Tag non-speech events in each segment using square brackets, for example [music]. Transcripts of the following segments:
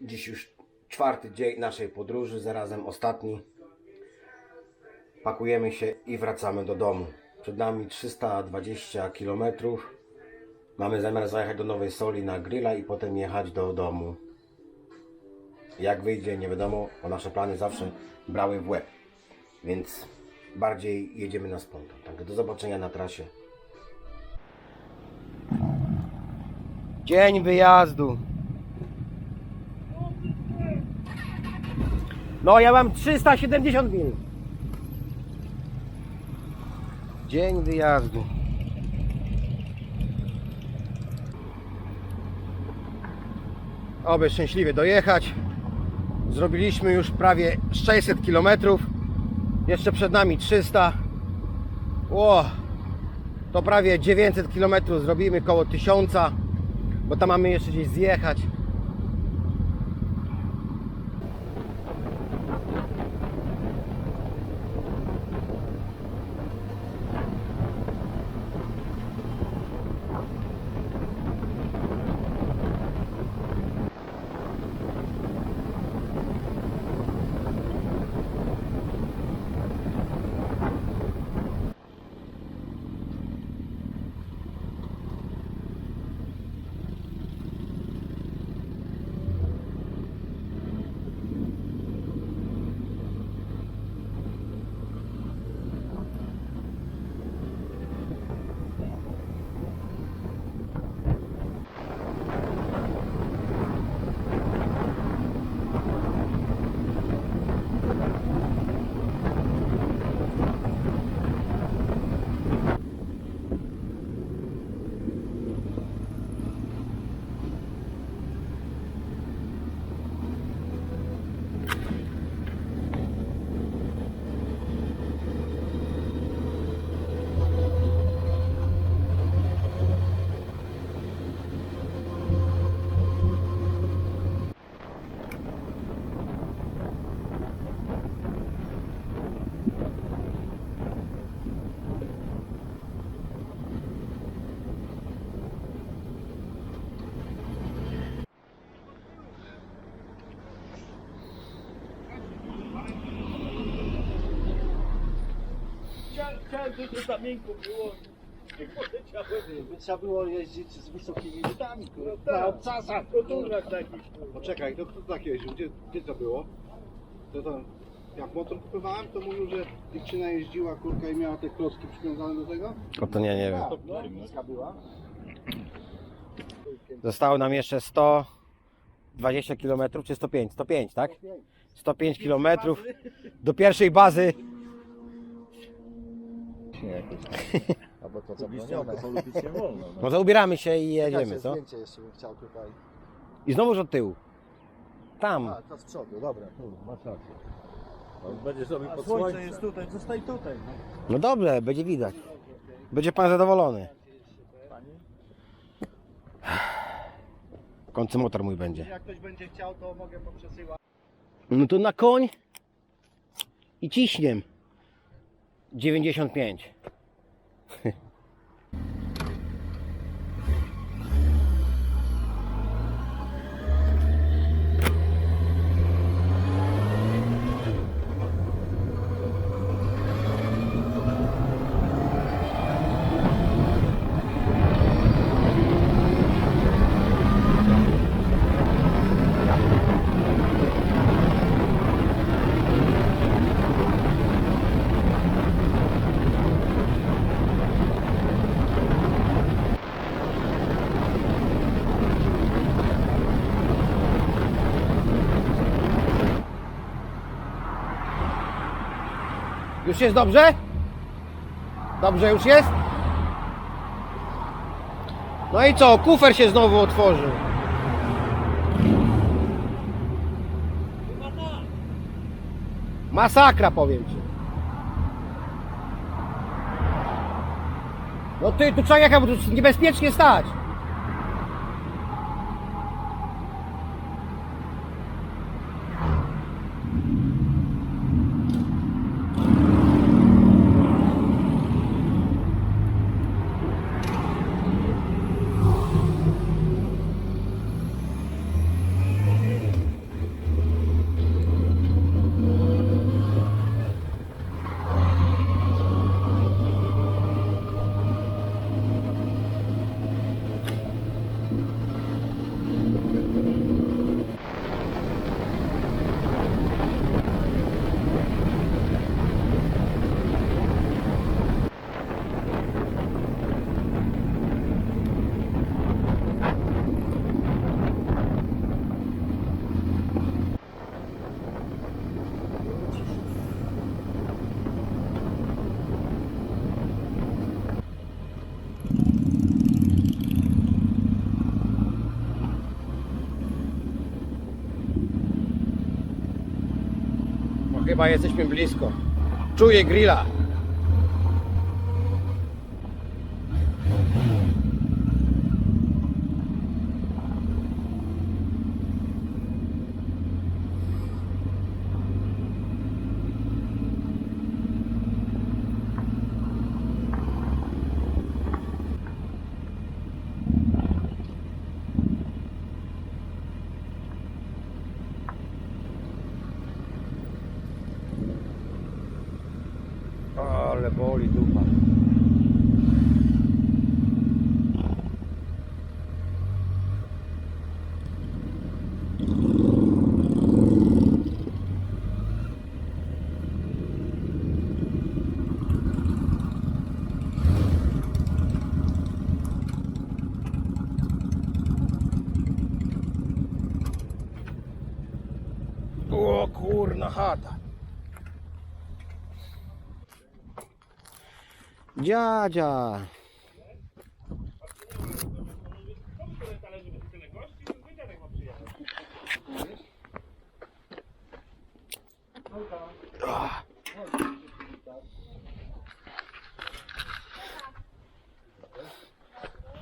Dziś już czwarty dzień naszej podróży, zarazem ostatni. Pakujemy się i wracamy do domu. Przed nami 320 km. Mamy zamiar zajechać do Nowej Soli na grilla i potem jechać do domu. Jak wyjdzie, nie wiadomo, bo nasze plany zawsze brały w łeb. Więc bardziej jedziemy na spontan. Do zobaczenia na trasie. Dzień wyjazdu. No ja mam 370 mil. Dzień wyjazdu. Oby szczęśliwie dojechać. Zrobiliśmy już prawie 600 km. Jeszcze przed nami 300. Ło, to prawie 900 km zrobimy koło 1000, bo tam mamy jeszcze gdzieś zjechać. Chciałem, chciałem coś do zamienku było. Nie poleciałem. By trzeba było jeździć z wysokimi butami, No kurwa. tak, Na obcasach. Po takich. kurwa. Poczekaj, to kto tak jeździł? Gdzie, gdzie to było? To to, jak motor kupowałem, to mówił, że dziewczyna jeździła, kurka i miała te klocki przywiązane do tego? O to nie, nie wiem. No, niska była. Zostało nam jeszcze 120 km czy 105? 105, tak? 105 km do pierwszej bazy. [laughs] Albo to co Liście alkoholu pić nie wolno. No. [laughs] No to ubieramy się i jedziemy, co? Zdjęcie jeszcze bym chciał tutaj. I znowuż od tyłu. Tam. A, to z przodu, dobra. Masz rację. No, Będziesz robił A pod słońce słońce. jest tutaj, zostaj tutaj. No. No dobrze, będzie widać. Będzie pan zadowolony. W końcu motor mój będzie. Jak ktoś będzie chciał, to mogę poprzesyłać. No to na koń i ciśniem. 95. [laughs] Już jest dobrze? Dobrze już jest? No i co? Kufer się znowu otworzył. Masakra powiem ci. No ty, tu trzeba bo tu niebezpiecznie stać. Chyba jesteśmy blisko. Czuję grilla. Ale boli dupa. Dziadzia.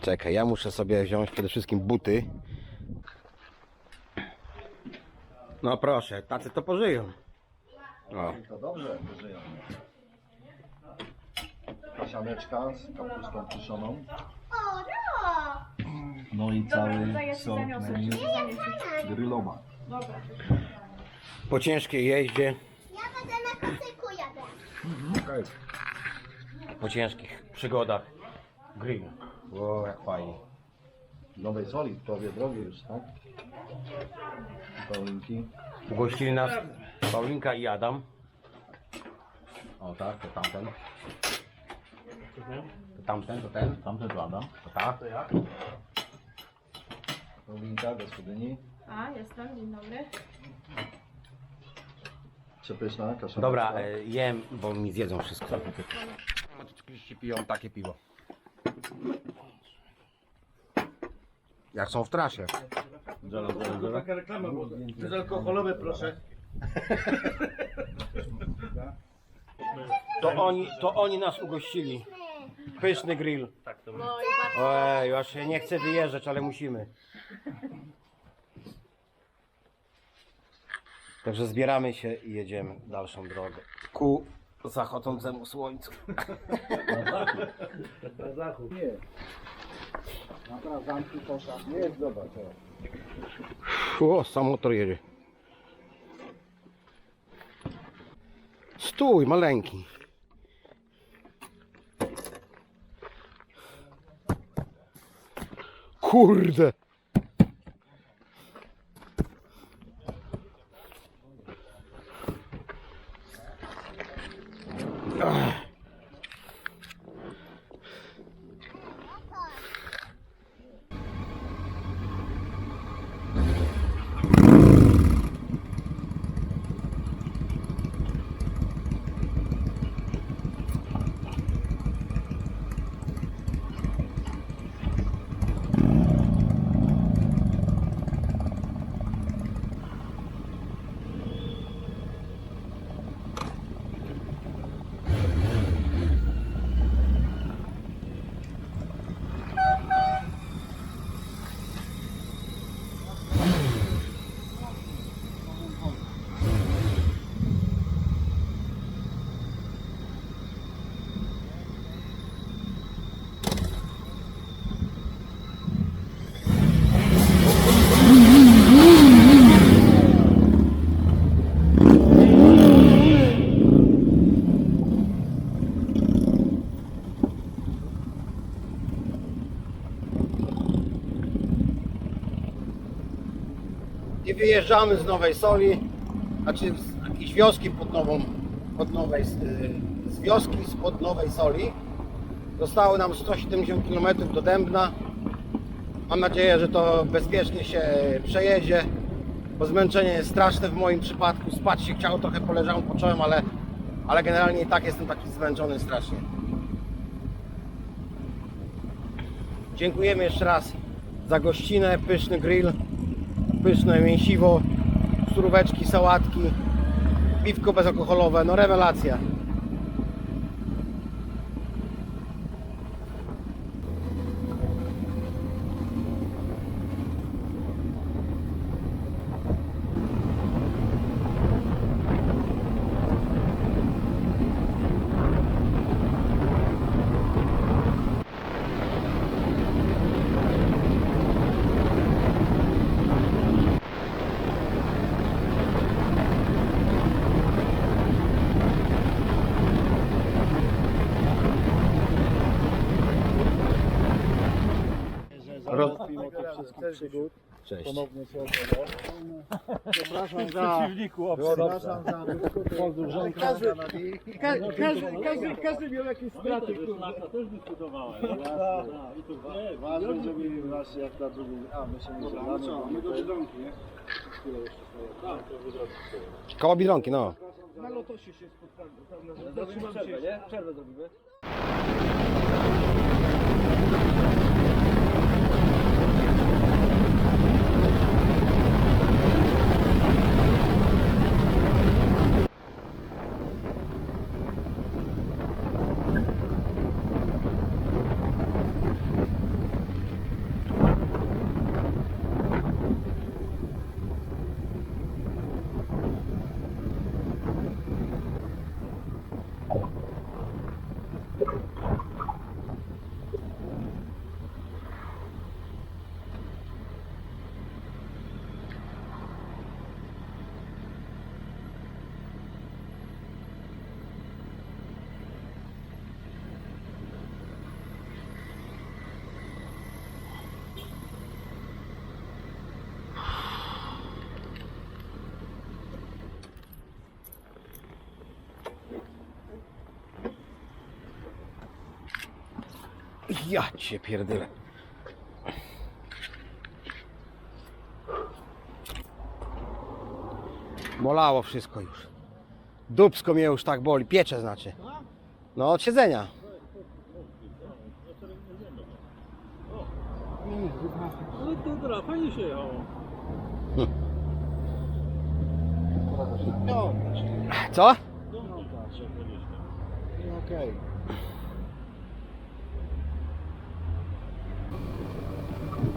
Czekaj, ja muszę sobie wziąć przede wszystkim buty. No proszę, tacy to pożyją. To dobrze, żyją. Kasianeczka z kapustą kiszoną. No i cały sok menu grillowa. Po ciężkiej jeździe, Ja będę na kocyku jadę. po ciężkich przygodach grill. O, jak fajnie. Nowej soli, w połowie drogi już, tak? Paulinki. Ugościli nas Paulinka i Adam. O tak, to tamten. To tamten, to ten. Tamten to Adam. To tak. Paulinka, gospodyni. A, jestem, dzień dobry. Przepyszna kasianeczka. Dobra, e, jem, bo mi zjedzą wszystko. Oczywiście piją takie piwo. Jak są w trasie. Zero, zero, zero. Taka reklama była. Bezalkoholowe proszę. To oni, to oni nas ugościli. Pyszny grill. No i bardzo Ojej, aż się nie chcę wyjeżdżać, ale musimy. Także zbieramy się i jedziemy dalszą drogę. Ku zachodzącemu słońcu. Na zachód. Naprawzanki kosza. Jest, zobacz. O, sam motor jedzie. Stój, maleńki. Kurde. Wyjeżdżamy z Nowej Soli, znaczy z jakiejś wioski pod Nową, pod Nowej, y, z wioski spod Nowej Soli. Zostało nam 170 km do Dębna. Mam nadzieję, że to bezpiecznie się przejedzie, bo zmęczenie jest straszne w moim przypadku. Spać się chciało, trochę poleżałem, począłem, ale, ale generalnie i tak jestem taki zmęczony strasznie. Dziękujemy jeszcze raz za gościnę, pyszny grill pyszne mięsiwo, suróweczki, sałatki. Piwko bezalkoholowe, no rewelacja. Wszystkich przygód, Cześć. ponownie się okazało. Przepraszam za... Przeciwniku Przepraszam za podróżonkę. Każdy, każdy, każdy, każdy miał jakieś straty. Szlaka też dyskutowałem. I tu nie, Ważne, żeby właśnie jak na drugim... A, my się nie żegnamy. no my do Biedronki, nie? tak, to wydrobić sobie. Koło Biedronki, no. Na lotosie się spotkamy. Zatrzymam się. Przerwę zrobimy. Ja cię pierdolę. Bolało wszystko już. Dubsko mnie już tak boli, piecze znaczy. No od siedzenia. No dobra, fajnie się jechało. No, Co? okej.